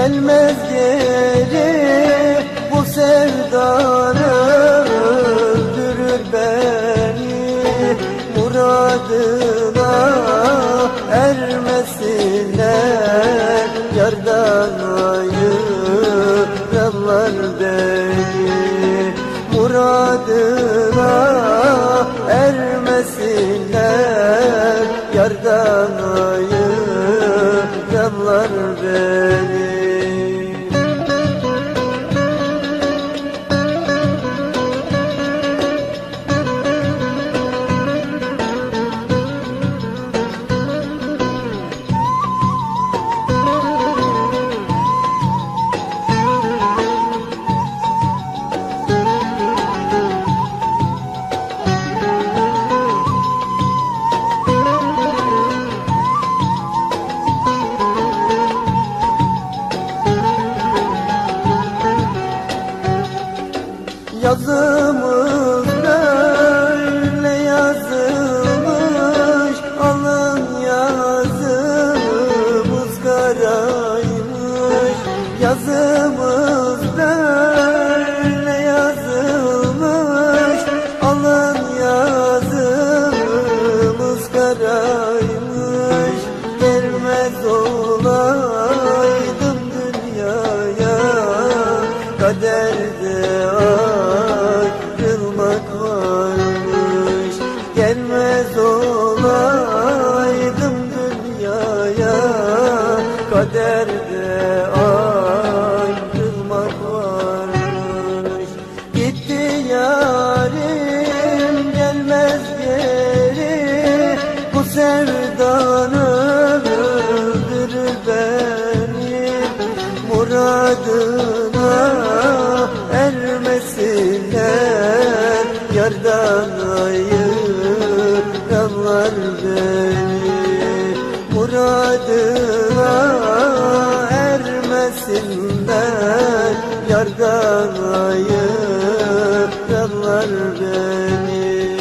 gelmez geri bu sevdan öldürür beni. Muradına ermesinler yardan ayırırlar beni. Muradına ermesinler yardan ayırırlar beni. Yazımız böyle yazılmış. Alın yazımız karaymış. Yazımız Kaderde ayrılmak varmış. Gitti yarim gelmez geri. Bu sevdan öldürür beni Muradına ermesinler Yardan ayıranlar beni. Muradına ermesinler Yardan ayıranlar beni